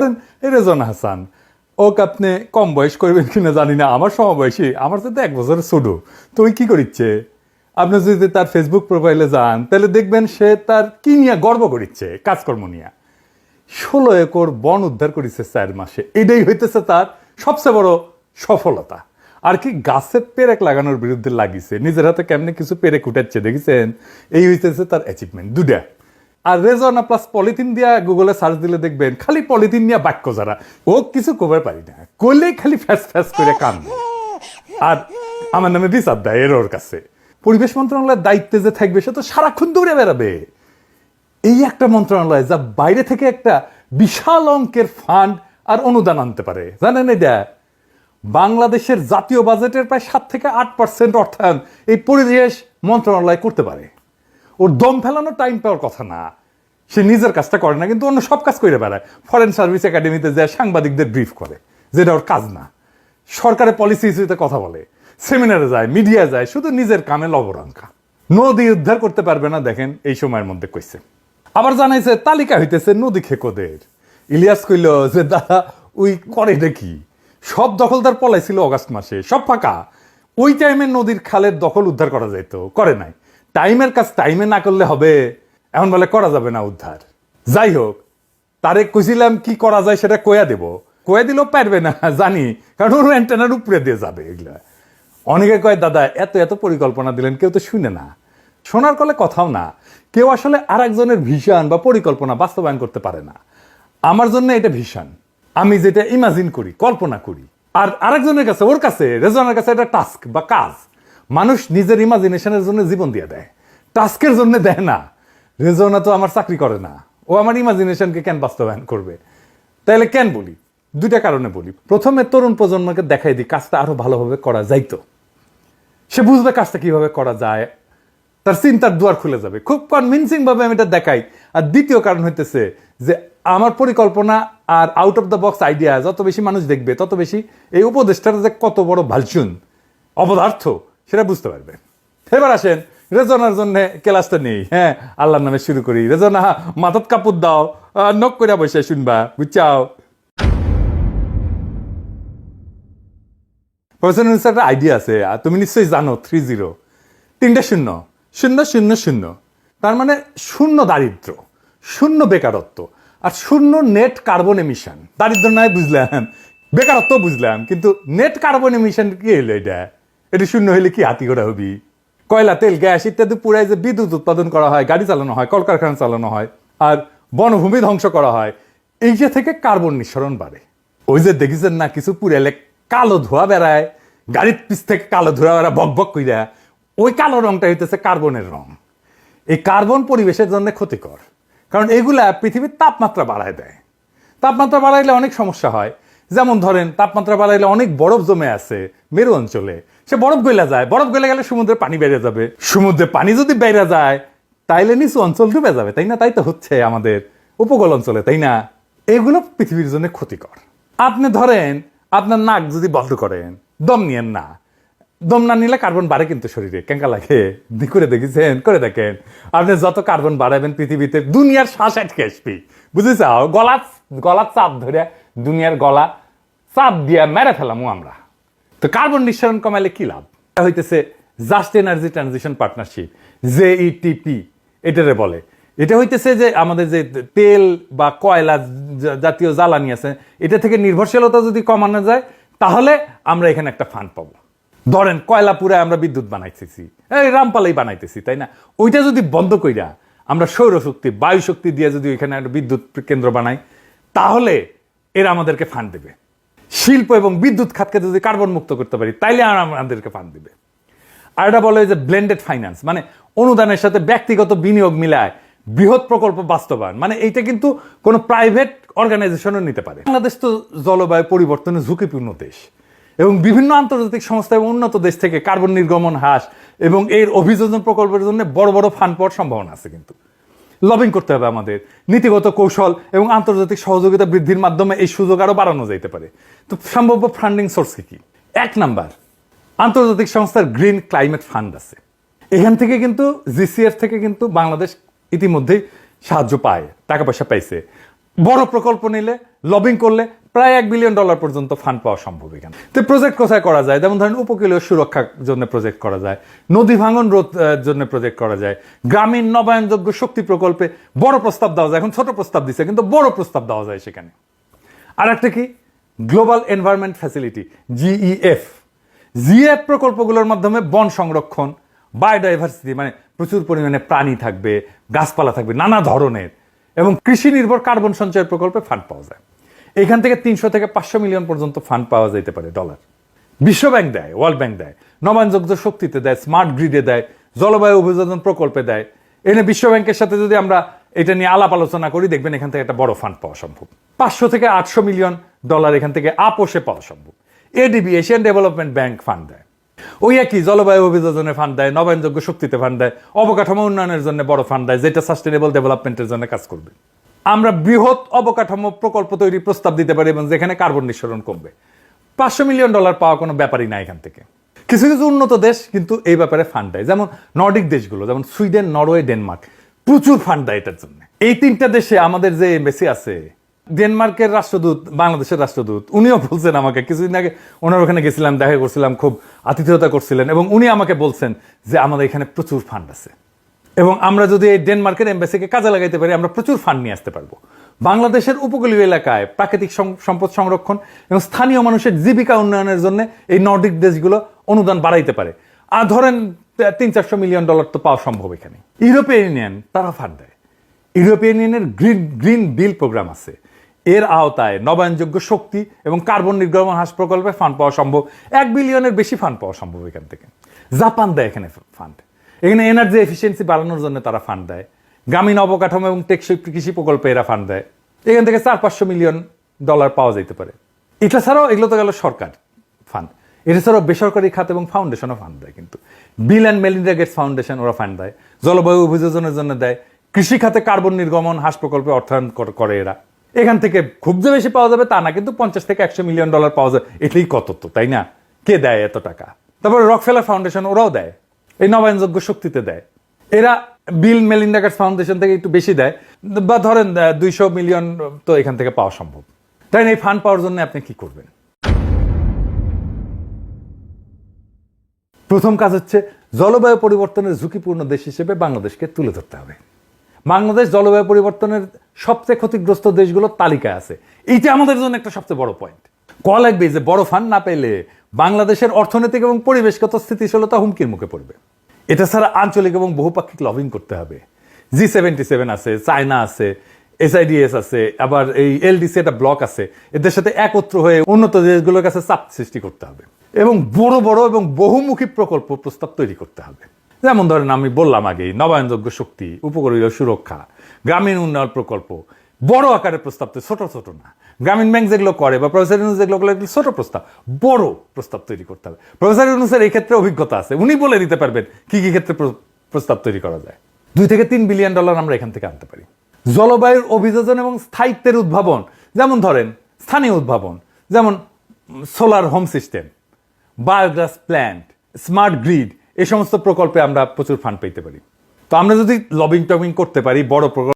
করেন রেজন হাসান। ওকে আপনি কম বয়স করবেন কিনা জানি না, আমার সমবয়সী, আমার সাথে এক বছরের ছোট। তো ওই কি করিচ্ছে? আপনি যদি তার ফেসবুক প্রোফাইলে যান, তাহলে দেখবেন সে তার কি নিয়ে গর্ব করিচ্ছে, কাজকর্ম নিয়ে। ষোলো একর বন উদ্ধার করেছে চার মাসে। এটাই হইতেছে তার সবচেয়ে বড় সফলতা। আর কি গাছে পেরেক লাগানোর বিরুদ্ধে লাগিছে, নিজের হাতে কেমনে কিছু পেরেক উঠাচ্ছে, দেখেছেন? এই হইতেছে তার অ্যাচিভমেন্ট দুটা আর রেজনা প্লাস পলিথিন দিয়া গুগলে সার্চ দিলে দেখবেন, খালি পলিথিন নিয়ে বাক্য যারা। ও কিছু কবে পারি না। করলেই খালি ফ্যাস ফ্যাস করে কান আর আমার নামে বিচার দেয় এর ওর কাছে। পরিবেশ মন্ত্রণালয়ের দায়িত্বে যে থাকবে, সে তো সারাক্ষণ দৌড়ে বেড়াবে। এই একটা মন্ত্রণালয় যা বাইরে থেকে একটা বিশাল অঙ্কের ফান্ড আর অনুদান আনতে পারে। জানেন এটা? বাংলাদেশের জাতীয় বাজেটের প্রায় সাত থেকে আট পার্সেন্ট অর্থায়ন এই পরিবেশ মন্ত্রণালয় করতে পারে। ওর দম ফেলানোর টাইম পাওয়ার কথা না। সে নিজের কাজটা করে না, কিন্তু অন্য সব কাজ করে বেড়ায়। ফরেন সার্ভিস একাডেমিতে যায়, সাংবাদিকদের ব্রিফ করে, যেটা ওর কাজ না। সরকারের পলিসি ইস্যুতে কথা বলে। সেমিনারে যায় মিডিয়া যায়, শুধু নিজের কামে লবরঙ্কা নদী উদ্ধার করতে পারবে না, দেখেন, এই সময়ের মধ্যে কইছে। আবার জানাইছে, তালিকা হইতেছে নদী খেকোদের। ইলিয়াস কইল যে, দাদা, ওই করে দেখি সব দখলদার পলাইছিল অগাস্ট মাসে, সব ফাঁকা। ওই টাইমে নদীর খালের দখল উদ্ধার করা যাইত, করে নাই। টাইমের কাজ টাইমে না করলে হবে। এমন বলে, করা যাবে না উদ্ধার। যাই হোক, তারে কইছিলাম, কি করা যায় সেটা কয়া দেব। কয়া দিলেও পারবে না, জানি, কারণ ওর অ্যান্টেনার উপরে দিয়ে যাবে এগুলা। অনেকে কয়, দাদা, এত এত পরিকল্পনা দিলেন, কেউ তো শুনে না। শোনার কলে কথাও না। কেউ আসলে আর একজনের ভিশন বা পরিকল্পনা বাস্তবায়ন করতে পারে না। আমার জন্য এটা ভিশন আমি যেটা ইমাজিন করি, কল্পনা করি। আর আরেকজনের কাছে, ওর কাছে রেজনের কাছে এটা টাস্ক বা কাজ। মানুষ নিজের ইমাজিনেশনের জন্য জীবন দিয়ে দেয়। টাস্কের জন্য দেয় না। রেজনা তো আমার চাকরি করে না। ও আমার ইমাজিনেশনকে কেন বাস্তবায়ন করবে? তাহলে কেন বলি? দুইটা কারণে বলি। প্রথমে তরুণ প্রজন্মকে দেখাই দিই, কাজটা আরও ভালোভাবে করা যাইতো। সে বুঝবে কাজটা কীভাবে করা যায়। তার চিন্তার দুয়ার খুলে যাবে। খুব কনভিনসিং ভাবে আমি এটা দেখাই। আর দ্বিতীয় কারণ হইতেছে যে আমার পরিকল্পনা আর out of the box idea যত বেশি মানুষ দেখবে, তত বেশি এই উপদেশটার যে কত বড় ভালচুন, অপদার্থ সেটা বুঝতে পারবে। এবার আসেন, রেজনার জন্য ক্লাসটা নেই হ্যাঁ আল্লাহর নামে শুরু করি। রেজনা মাথাত কাপড় দাও নখ করে বসে শুনবা, বুঝছাও? একটা আইডিয়া আছে তুমি নিশ্চয়ই জানো থ্রি জিরো তিনটে শূন্য শূন্য শূন্য শূন্য। তার মানে শূন্য দারিদ্র, শূন্য বেকারত্ব, আর শূন্য নেট কার্বন এমিশন দারিদ্র নয় বুঝলাম, বেকারত্ব বুঝলাম, কিন্তু নেট কার্বন এমিশন কি হলো এটা? এটা শূন্য হইলে কি হাতি করা হবি? কয়লা, তেল, গ্যাস ইত্যাদি পুরাই যে বিদ্যুৎ উৎপাদন করা হয়, গাড়ি চালানো হয়, কলকারখানা চালানো হয়, আর বনভূমি ধ্বংস করা হয়, এই যে থেকে কার্বন নিঃসরণ বাড়ে। ওই যে দেখিছেন না, কিছু পুরাইলে কালো ধোয়া বেড়ায়, গাড়ির পিছ থেকে কালো ধোয়া বেড়া বক বক কইরা, ওই কালো রংটা হইতেছে কার্বনের রং। এই কার্বন পরিবেশের জন্য ক্ষতিকর, কারণ এগুলা পৃথিবীর তাপমাত্রা বাড়ায় দেয়। তাপমাত্রা বাড়াইলে অনেক সমস্যা হয়। যেমন ধরেন, তাপমাত্রা বাড়াইলে অনেক বরফ জমে আছে মেরু অঞ্চলে সে বরফ গলে যায়। বরফ গলে গেলে সমুদ্রের পানি বেড়ে যাবে। সমুদ্রে পানি যদি বেড়ে যায়, তাইলে নিচু অঞ্চল ডুবে যাবে, তাই না? তাই তো হচ্ছে আমাদের উপকূল অঞ্চলে, তাই না? এগুলো পৃথিবীর জন্য ক্ষতিকর। আপনি ধরেন, আপনার নাক যদি বন্ধ করেন, দম নিয়েন না। দম না নিলে কার্বন বাড়ে কিন্তু শরীরে, কেঙ্কা লাগে? করে দেখেছেন, করে দেখেন। আপনি যত কার্বন বাড়াবেন পৃথিবীতে, দুনিয়ার শ্বাস আটকে আসবি। বুঝেছাও গলা গলা চাপ ধরে দুনিয়ার গলা চাপ দিয়া মেরে ফেলামু আমরা। তো কার্বন নিঃসরণ কমাইলে কি লাভ? এটা হইতেছে just Energy Transition Partnership JETP এটারে বলে। এটা হইতেছে যে আমাদের যে তেল বা কয়লা জাতীয় জ্বালানি আছে, এটা থেকে নির্ভরশীলতা যদি কমানো যায়, তাহলে আমরা এখানে একটা ফান্ড পাবো। ধরেন কয়লা পুরে আমরা বিদ্যুৎ বানাইতেছি। এই রামপালাই বানাইতেছি, তাই না? ওইটা যদি বন্ধ কইরা আমরা সৌরশক্তি বায়ু শক্তি দিয়ে যদি ওইখানে একটা বিদ্যুৎ কেন্দ্র বানাই, তাহলে এরা আমাদেরকে ফান্ড দেবে। শিল্প এবং বিদ্যুৎ খাতকে যদি কার্বন মুক্ত করতে পারি, তাইলে আর আমাদেরকে ফান্ড দিবে। আর এটা বলে যে ব্লেন্ডেড ফাইন্যান্স মানে অনুদানের সাথে ব্যক্তিগত বিনিয়োগ মিলায় বৃহৎ প্রকল্প বাস্তবায়ন। মানে এইটা কিন্তু কোনো প্রাইভেট অর্গানাইজেশনও নিতে পারে। বাংলাদেশ তো জলবায়ু পরিবর্তনের ঝুঁকিপূর্ণ দেশ এবং বিভিন্ন আন্তর্জাতিক সংস্থা এবং উন্নত দেশ থেকে কার্বন নির্গমন হ্রাস এবং এর অভিযোজন প্রকল্পের জন্য বড় বড় ফান্ড পাওয়ার সম্ভাবনা আছে কিন্তু। লবিং করতে হবে আমাদের। নীতিগত কৌশল এবং আন্তর্জাতিক সহযোগিতা বৃদ্ধির মাধ্যমে এই সুযোগ আরও বাড়ানো যেতে পারে। তো সম্ভাব্য ফান্ডিং সোর্স কি? এক নাম্বার, আন্তর্জাতিক সংস্থার গ্রিন ক্লাইমেট ফান্ড আছে। এখান থেকে কিন্তু জিসিএফ থেকে কিন্তু বাংলাদেশ ইতিমধ্যেই সাহায্য পায়, টাকা পয়সা পাইছে। বড় প্রকল্প নিলে লবিং করলে প্রায় এক বিলিয়ন ডলার পর্যন্ত ফান্ড পাওয়া সম্ভব এখানে। তো প্রজেক্ট কোথায় করা যায়? যেমন ধরেন উপকূলীয় সুরক্ষার জন্য প্রজেক্ট করা যায়, নদী ভাঙন রোধ জন্য প্রজেক্ট করা যায়, গ্রামীণ নবায়নযোগ্য শক্তি প্রকল্পে বড় প্রস্তাব দেওয়া যায়। এখন ছোট প্রস্তাব দিচ্ছে কিন্তু বড় প্রস্তাব দেওয়া যায় সেখানে। আর একটা কি Global Environment Facility GEF GF প্রকল্পগুলোর মাধ্যমে বন সংরক্ষণ বায়োডাইভার্সিটি মানে প্রচুর পরিমাণে প্রাণী থাকবে, গাছপালা থাকবে, নানা ধরনের, এবং কৃষি নির্ভর কার্বন সঞ্চয়ের প্রকল্পে ফান্ড পাওয়া যায়। এখান থেকে তিনশো থেকে পাঁচশো মিলিয়ন পর্যন্ত ফান্ড পাওয়া যেতে পারে ডলার বিশ্ব ব্যাংক দেয় ওয়ার্ল্ড ব্যাংক দেয়, নবায়নযোগ্য শক্তিতে দেয় স্মার্ট গ্রিডে দেয়, জলবায়ু অভিযোজন প্রকল্পে দেয়। এনে বিশ্ব ব্যাংকের সাথে যদি আমরা এটা নিয়ে আলাপ আলোচনা করি, দেখবেন এখান থেকে একটা বড় ফান্ড পাওয়া সম্ভব। পাঁচশো থেকে আটশো মিলিয়ন ডলার এখান থেকে আপোষে পাওয়া সম্ভব। ADB Asian Development Bank fund দেয়। ওই একই জলবায়ু অভিযোজনে ফান্ড দেয়, নবায়নযোগ্য শক্তিতে ফান্ড দেয়, অবকাঠামো উন্নয়নের জন্য বড় ফান্ড দেয়, যেটা সাস্টেনেবল ডেভেলপমেন্টের জন্য কাজ করবে। আমরা বৃহৎ অবকাঠামো প্রকল্প তৈরির প্রস্তাব দিতে পারি এবং যেখানে কার্বন নিঃসরণ কমবে। পাঁচশো মিলিয়ন ডলার পাওয়া কোনো ব্যাপারই না এখান থেকে। কিছু কিছু উন্নত দেশ কিন্তু এই ব্যাপারে ফান্ড দেয়। যেমন নর্ডিক দেশগুলো, যেমন সুইডেন নরওয়ে ডেনমার্ক প্রচুর ফান্ড দেয় এটার জন্য। এই তিনটা দেশে আমাদের যে এমবেসি আছে, ডেনমার্কের রাষ্ট্রদূত, বাংলাদেশের রাষ্ট্রদূত, উনিও বলছেন আমাকে, কিছুদিন আগে ওনার ওখানে গেছিলাম, দেখা করছিলাম, খুব আতিথেয়তা করছিলেন এবং উনি আমাকে বলছেন যে আমাদের এখানে প্রচুর ফান্ড আছে। এবং আমরা যদি এই ডেনমার্কের এম্বাসিকে কাজে লাগাইতে পারি, আমরা প্রচুর ফান্ড নিয়ে আসতে পারব। বাংলাদেশের উপকূলীয় এলাকায় প্রাকৃতিক সম্পদ সংরক্ষণ এবং স্থানীয় মানুষের জীবিকা উন্নয়নের জন্য এই নর্ডিক দেশগুলো অনুদান বাড়াইতে পারে। আর ধরেন তিন চারশো মিলিয়ন ডলার তো পাওয়া সম্ভব এখানে। ইউরোপিয়ান ইউনিয়ন, তারা ফান্ড দেয়। ইউরোপিয়ান ইউনিয়নের গ্রিন গ্রিন বিল প্রোগ্রাম আছে। এর আওতায় নবায়নযোগ্য শক্তি এবং কার্বন নির্গমন হ্রাস প্রকল্পে ফান্ড পাওয়া সম্ভব। এক বিলিয়নের বেশি ফান্ড পাওয়া সম্ভব এখান থেকে। জাপান দেয় এখানে ফান্ড। এখানে এনার্জি এফিসিয়েন্সি বাড়ানোর জন্য তারা ফান্ড দেয়। গ্রামীণ অবকাঠামো এবং টেকসই কৃষি প্রকল্পে এরা ফান্ড দেয়। এখান থেকে চার, পাঁচশো মিলিয়ন ডলার পাওয়া যেতে পারে। এটা ছাড়াও এগুলো তো গেল সরকার ফান্ড এটা ছাড়াও বেসরকারি খাত এবং ফাউন্ডেশনও ফান্ড দেয় কিন্তু। Bill and Melinda Gates Foundation ওরা ফান্ড দেয়। জলবায়ু অভিযোজনের জন্য দেয়। কৃষি খাতে কার্বন নির্গমন, হ্রাস প্রকল্পে অর্থায়ন করে এরা। এখান থেকে খুব যে বেশি পাওয়া যাবে তা না, কিন্তু পঞ্চাশ থেকে একশো মিলিয়ন ডলার পাওয়া যায় এটাই কত তো তাই না? কে দেয় এত টাকা? তারপরে রকফেলার ফাউন্ডেশন ওরাও দেয়। এই নবায়নযোগ্য শক্তিতে দেয়। এরা বিল মেলিন্ডা গেটস ফাউন্ডেশন থেকে একটু বেশি দেয়, বা ধরেন দুইশো মিলিয়ন তো এখান থেকে পাওয়া সম্ভব। তাই এই ফান্ড পাওয়ার জন্য আপনি কি করবেন? প্রথম কাজ হচ্ছে, জলবায়ু পরিবর্তনের ঝুঁকিপূর্ণ দেশ হিসেবে বাংলাদেশকে তুলে ধরতে হবে। বাংলাদেশ জলবায়ু পরিবর্তনের সবচেয়ে ক্ষতিগ্রস্ত দেশগুলোর তালিকায় আছে। এইটা আমাদের জন্য একটা সবচেয়ে বড় পয়েন্ট ক লাগবে যে বড় ফান্ড না পেলে বাংলাদেশের অর্থনৈতিক এবং পরিবেশগত স্থিতিশীলতা হুমকির মুখে পড়বে। এটা ছাড়া আঞ্চলিক এবং বহুপাক্ষিক লবিং করতে হবে। জি সেভেন্টি সেভেন আছে চায়না আছে এসআইডিএস আছে, আবার এই এলডিসি একটা ব্লক আছে। এদের সাথে একত্র হয়ে উন্নত দেশগুলোর কাছে চাপ সৃষ্টি করতে হবে এবং বড় বড় এবং বহুমুখী প্রকল্প প্রস্তাব তৈরি করতে হবে। যেমন ধরেন আমি বললাম আগেই, নবায়নযোগ্য শক্তি, উপকূলীয় সুরক্ষা, গ্রামীণ উন্নয়ন প্রকল্প, বড় আকারের প্রস্তাব তো ছোট ছোট না। গ্রামীণ ব্যাংক যেগুলো করে বা প্রফেসর ইউনুস যেগুলো করে ছোট প্রস্তাব, বড় প্রস্তাব তৈরি করতে হবে। প্রফেসর ইউনুসের এই ক্ষেত্রে অভিজ্ঞতা আছে, উনি বলে দিতে পারবেন কি কি ক্ষেত্রে প্রস্তাব তৈরি করা যায়। দুই থেকে তিন বিলিয়ন ডলার আমরা এখান থেকে আনতে পারি। জলবায়ুর অভিযোজন এবং স্থায়িত্বের উদ্ভাবন, যেমন ধরেন স্থানীয় উদ্ভাবন, যেমন solar home system biogas plant smart grid এই সমস্ত প্রকল্পে আমরা প্রচুর ফান্ড পেতে পারি। তো আমরা যদি লবিং টবিং করতে পারি, বড় প্রকল্প